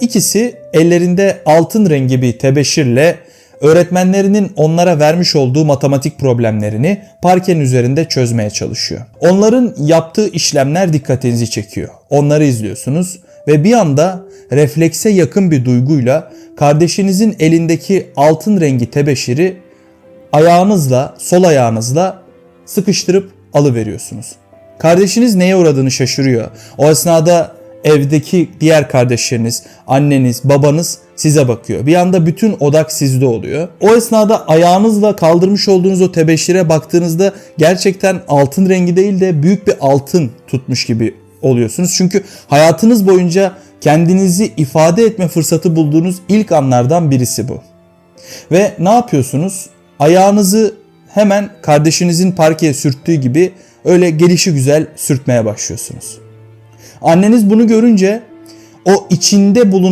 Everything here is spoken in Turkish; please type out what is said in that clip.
İkisi ellerinde altın rengi bir tebeşirle öğretmenlerinin onlara vermiş olduğu matematik problemlerini parkenin üzerinde çözmeye çalışıyor. Onların yaptığı işlemler dikkatinizi çekiyor. Onları izliyorsunuz ve bir anda reflekse yakın bir duyguyla kardeşinizin elindeki altın rengi tebeşiri ayağınızla, sol ayağınızla sıkıştırıp alıveriyorsunuz. Kardeşiniz neye uğradığını şaşırıyor. O esnada evdeki diğer kardeşleriniz, anneniz, babanız size bakıyor. Bir anda bütün odak sizde oluyor. O esnada ayağınızla kaldırmış olduğunuz o tebeşire baktığınızda gerçekten altın rengi değil de büyük bir altın tutmuş gibi oluyorsunuz. Çünkü hayatınız boyunca kendinizi ifade etme fırsatı bulduğunuz ilk anlardan birisi bu. Ve ne yapıyorsunuz? Ayağınızı hemen kardeşinizin parkeye sürttüğü gibi öyle gelişi güzel sürtmeye başlıyorsunuz. Anneniz bunu görünce o içinde bulunan